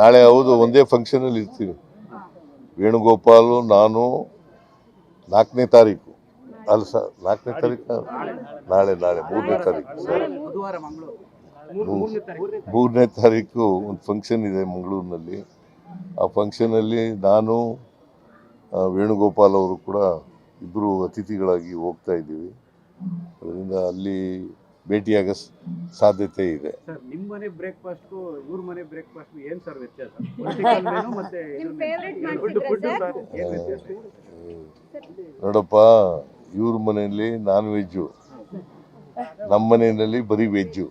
ನಾಳೆ ಹೌದು ಒಂದೇ ಫಂಕ್ಷನಲ್ಲಿ ಇರ್ತೀವಿ. ವೇಣುಗೋಪಾಲು ನಾನು ನಾಲ್ಕನೇ ತಾರೀಕು. ಅಲ್ಲ ಸರ್ ನಾಲ್ಕನೇ ತಾರೀಕು? ನಾಳೆ. ನಾಳೆ ಮೂರನೇ ತಾರೀಕು ಸರ್. ಮೂರನೇ ತಾರೀಕು. ಒಂದು ಫಂಕ್ಷನ್ ಇದೆ ಮಂಗಳೂರಿನಲ್ಲಿ. ಆ ಫಂಕ್ಷನಲ್ಲಿ ನಾನು ವೇಣುಗೋಪಾಲ್ ಅವರು ಕೂಡ ಇಬ್ಬರು ಅತಿಥಿಗಳಾಗಿ ಹೋಗ್ತಾ ಇದ್ದೀವಿ. ಅದರಿಂದ ಅಲ್ಲಿ ಭೇಟಿಯಾಗ ಸಾಧ್ಯತೆ ಇದೆ. ಸರ್ ನಿಮ್ಮ ಮನೆ ಬ್ರೇಕ್ಫಾಸ್ಟ್ಗೂ ಇವ್ರ ಮನೆ ಏನ್ ಸರ್ ವ್ಯತ್ಯಾಸ? ನೋಡಪ್ಪ ಇವ್ರ ಮನೆಯಲ್ಲಿ ನಾನ್ ವೆಜ್ಜು. ನಮ್ಮ ಮನೆಯಲ್ಲಿ ಬರೀ ವೆಜ್ಜು.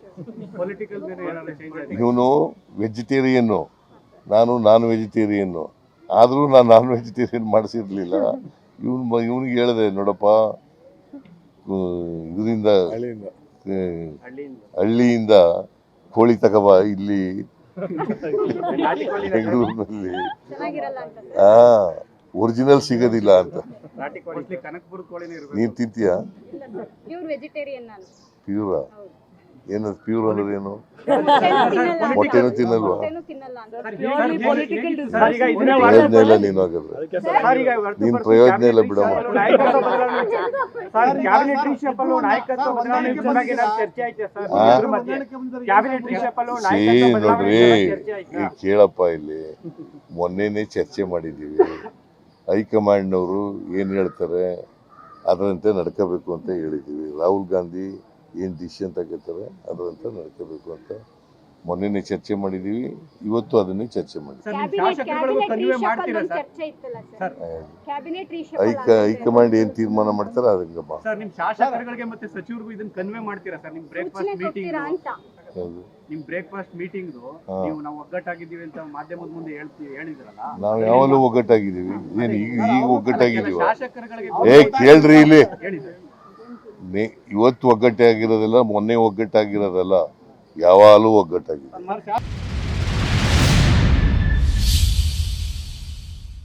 ಇವನು ವೆಜಿಟೇರಿಯನ್ನು ನಾನು ನಾನ್ ವೆಜಿಟೇರಿಯನ್ನು ಆದರೂ ನಾನು ನಾನ್ ವೆಜಿಟೇರಿಯನ್ ಮಾಡಿಸಿರ್ಲಿಲ್ಲ. ಇವನು ಇವನಿಗೆ ಹೇಳಿದೆ ನೋಡಪ್ಪ ಇದರಿಂದ ಹಳ್ಳಿಯಿಂದ. ಹಳ್ಳಿಯಿಂದ ಕೋಳಿ ತಗಬ ಇಲ್ಲಿ ಬೆಂಗಳೂರಿನಲ್ಲಿ. ಹಾ ಅಂತ. ಆ ಒರಿಜಿನಲ್ ಸಿಗೋದಿಲ್ಲ ಅಂತ. ನೀನ್ ತಿಂತೀಯಾ? ಇಲ್ಲ ಸರ್ ಪ್ಯೂರ್ ವೆಜಿಟೇರಿಯನ್ ನಾನು. ಪ್ಯೂರ ಹೌದು. ಏನದು ಪ್ಯೂರ್ ಅಂದ್ರೆ ಏನು ಮೊಟ್ಟೆನೂ ತಿನ್ನಲ್ವಾ? ಮೊಟ್ಟೆನೂ ಸರ್, ಈಗ ಇದನ್ನೇ ಪ್ರಯೋಜನ ಇಲ್ಲ ನೀನು ಹಾಗಾದ್ರೆ. ಸರ್, ಈಗ ಹೊರತು ನೀನ್ ಪ್ರಯೋಜನ ಇಲ್ಲ ಬಿಡಮ್ಮ. ನಾಯಕತ್ವ ಸರ್, ಕ್ಯಾಬಿನೆಟ್ reshuffle, ನಾಯಕತ್ವ ಬದಲಾವಣೆ ವಿಚಾರವಾಗಿ ಏನಾದ್ರು ಚರ್ಚೆ ಆಯ್ತಾ ಸರ್? ಆ? ಇದ್ರ ಮಧ್ಯೆ ಕ್ಯಾಬಿನೆಟ್ reshuffle, ನಾಯಕತ್ವ ಬದಲಾವಣೆ ನೋಡ್ರಿ ವಿಚಾರವಾಗಿ ಚರ್ಚೆ ಆಯ್ತಾ? ಈಗ ಕೇಳಪ್ಪ ಇಲ್ಲಿ. ಮೊನ್ನೆನೇ ಚರ್ಚೆ ಮಾಡಿದ್ದೀವಿ. ಹೈಕಮಾಂಡ್ನವರು ಏನು ಹೇಳ್ತಾರೆ? ಅದರಂತೆ ನಡ್ಕೋಬೇಕು ಅಂತ ಹೇಳಿದ್ದೀವಿ. ರಾಹುಲ್ ಗಾಂಧಿ ಏನು ಡಿಸಿಷನ್ ತಗೋತಾರೆ ಅದರಂತೆ ನಡ್ಕೋಬೇಕು ಅಂತ ಮೊನ್ನೆನೇ ಚರ್ಚೆ ಮಾಡಿದೀವಿ ಇವತ್ತು ಅದನ್ನೇ ಚರ್ಚೆ ಮಾಡಿದ್ದೀವಿ ಹೈಕಮಾಂಡ್ ಏನು ತೀರ್ಮಾನ ಮಾಡ್ತಾರೆ ಅದಕ್ಕೆ ಸರ್ ನಿಮ್ ಶಾಸಕರುಗಳಿಗೆ ಮತ್ತೆ ಸಚಿವರಿಗೂ ಇದನ್ನ ಕನ್ವೆ ಮಾಡ್ತೀರಾ ಸರ್? ನಿಮ್ ಬ್ರೇಕ್ಫಾಸ್ಟ್ ಮೀಟಿಂಗ್ ಕೊಡ್ತೀರಾ ಅಂತ. ಹೌದು. ನಿಮ್ ಬ್ರೇಕ್ಫಾಸ್ಟ್ ಮೀಟಿಂಗ್ ಹಾ. ನೀವು ನಾವು ಒಗ್ಗಟ್ಟಾಗಿದ್ದೀವಿ ಅಂತ ಮಾಧ್ಯಮದ ಮುಂದೆ ಹೇಳ್ತೀವಿ ಹೇಳಿದ್ರಲ್ಲ? ನಾವು ಯಾವಾಗಲೂ ಒಗ್ಗಟ್ಟಾಗಿದ್ದೀವಿ. ಏನು ಈಗ ಈಗ ಒಗ್ಗಟ್ಟಾಗಿದ್ದೀವ? ಏ ಕೇಳ್ರಿ ಇಲ್ಲಿ. ನೆ- ಇವತ್ತು ಒಗ್ಗಟ್ಟಾಗಿರೋದಲ್ಲ ಮೊನ್ನೆ ಒಗ್ಗಟ್ಟಾಗಿರೋದಲ್ಲ ಯಾವಾಗಲೂ ಒಗ್ಗಟ್ಟಾಗಿದೆ.